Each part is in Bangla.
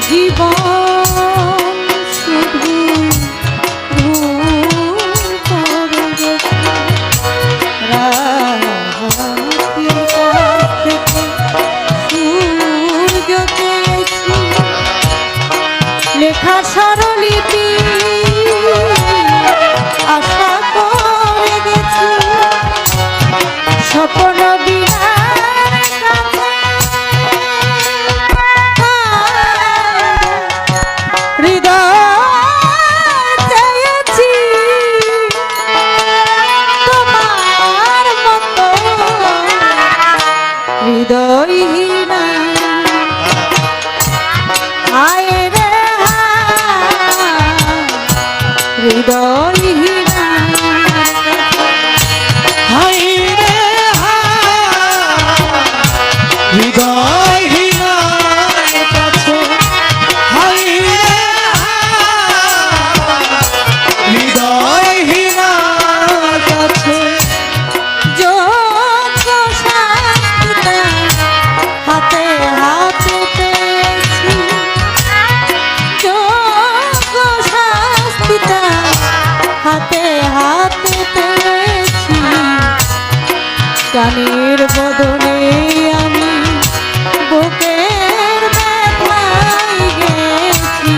জীবন হৃদয় হৃদয় রে হৃদয়হীন। হাতে তুলেছি। কানের বদলে আমি বুকের গেছি।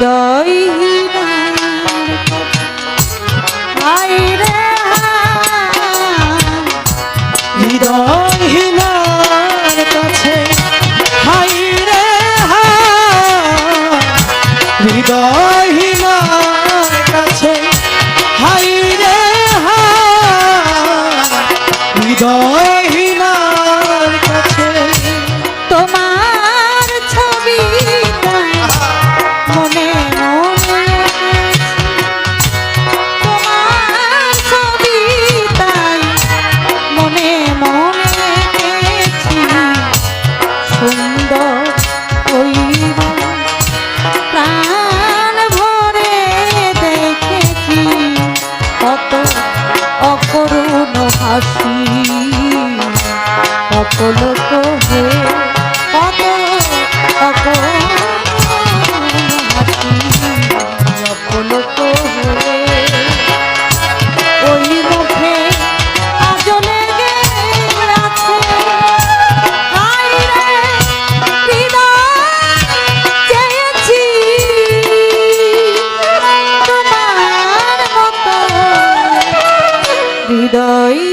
দা অকরুণ হাসি। অকলক হে হৃদয়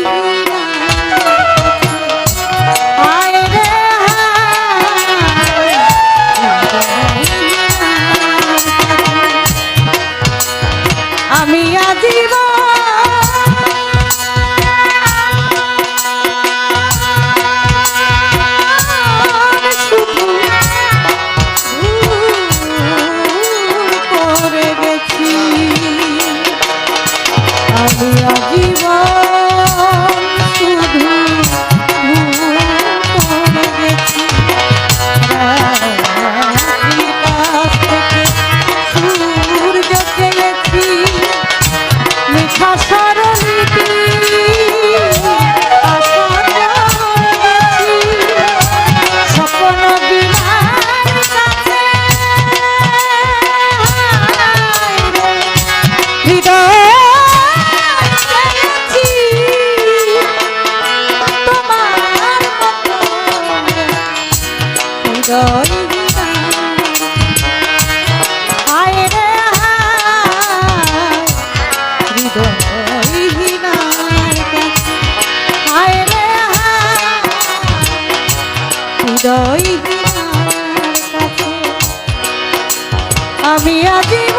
আমি আজি